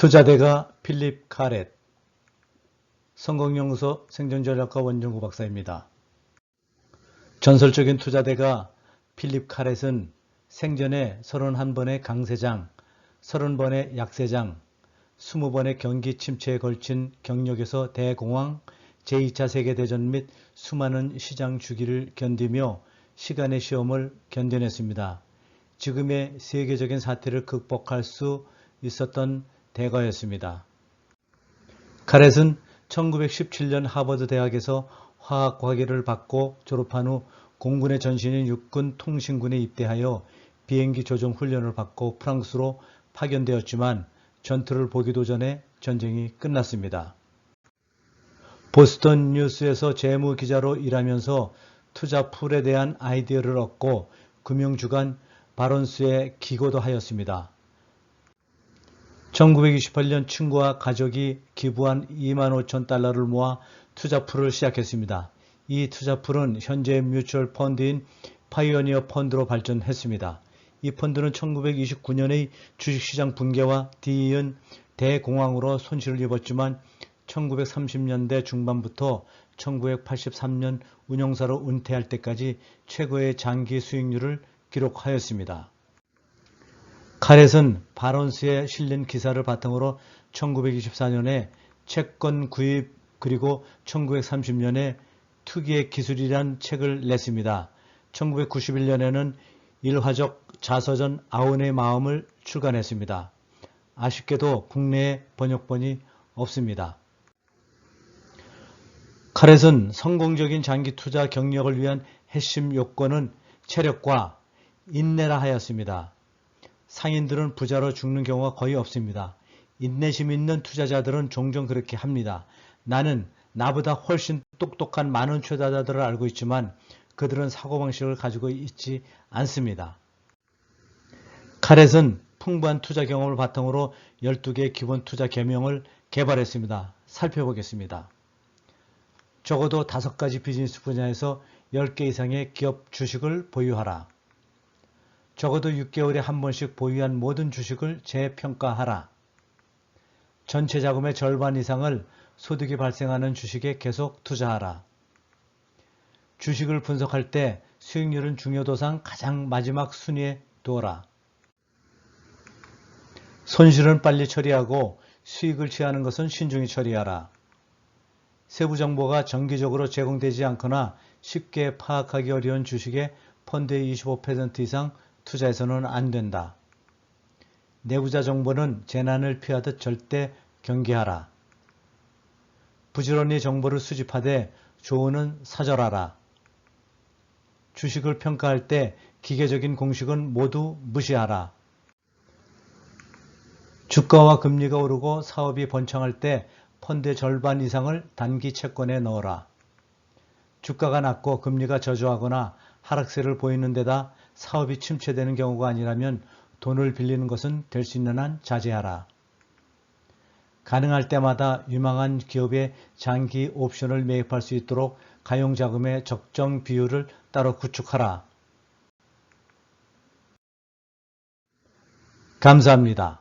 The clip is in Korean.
투자대가 필립 카렛 성공연구소 생존전략과 원정구 박사입니다. 전설적인 투자대가 필립 카렛은 생전에 31번의 강세장, 30번의 약세장, 20번의 경기 침체에 걸친 경력에서 대공황, 제2차 세계대전 및 수많은 시장 주기를 견디며 시간의 시험을 견뎌냈습니다. 지금의 세계적인 사태를 극복할 수 있었던 대가였습니다. 카렛은 1917년 하버드 대학에서 화학과학을 받고 졸업한 후 공군의 전신인 육군 통신군에 입대하여 비행기 조종 훈련을 받고 프랑스로 파견되었지만 전투를 보기도 전에 전쟁이 끝났습니다. 보스턴 뉴스에서 재무 기자로 일하면서 투자 풀에 대한 아이디어를 얻고 금융주간 바론스에 기고도 하였습니다. 1928년 친구와 가족이 기부한 2만 5천 달러를 모아 투자풀을 시작했습니다. 이 투자풀은 현재 뮤추얼 펀드인 파이오니어 펀드로 발전했습니다. 이 펀드는 1929년의 주식시장 붕괴와 뒤이은 대공황으로 손실을 입었지만 1930년대 중반부터 1983년 운영사로 은퇴할 때까지 최고의 장기 수익률을 기록하였습니다. 카렛은 바론스에 실린 기사를 바탕으로 1924년에 채권 구입 그리고 1930년에 투기의 기술이란 책을 냈습니다. 1991년에는 일화적 자서전 아운의 마음을 출간했습니다. 아쉽게도 국내에 번역본이 없습니다. 카렛은 성공적인 장기 투자 경력을 위한 핵심 요건은 체력과 인내라 하였습니다. 상인들은 부자로 죽는 경우가 거의 없습니다. 인내심 있는 투자자들은 종종 그렇게 합니다. 나는 나보다 훨씬 똑똑한 많은 투자자들을 알고 있지만 그들은 사고방식을 가지고 있지 않습니다. 카렛은 풍부한 투자 경험을 바탕으로 12개의 기본 투자 개명을 개발했습니다. 살펴보겠습니다. 적어도 5가지 비즈니스 분야에서 10개 이상의 기업 주식을 보유하라. 적어도 6개월에 한 번씩 보유한 모든 주식을 재평가하라. 전체 자금의 절반 이상을 소득이 발생하는 주식에 계속 투자하라. 주식을 분석할 때 수익률은 중요도상 가장 마지막 순위에 두어라. 손실은 빨리 처리하고 수익을 취하는 것은 신중히 처리하라. 세부 정보가 정기적으로 제공되지 않거나 쉽게 파악하기 어려운 주식에 펀드의 25% 이상 투자해서는 안 된다. 내부자 정보는 재난을 피하듯 절대 경계하라. 부지런히 정보를 수집하되 조언은 사절하라. 주식을 평가할 때 기계적인 공식은 모두 무시하라. 주가와 금리가 오르고 사업이 번창할 때 펀드의 절반 이상을 단기 채권에 넣어라. 주가가 낮고 금리가 저조하거나 하락세를 보이는 데다 사업이 침체되는 경우가 아니라면 돈을 빌리는 것은 될 수 있는 한 자제하라. 가능할 때마다 유망한 기업의 장기 옵션을 매입할 수 있도록 가용자금의 적정 비율을 따로 구축하라. 감사합니다.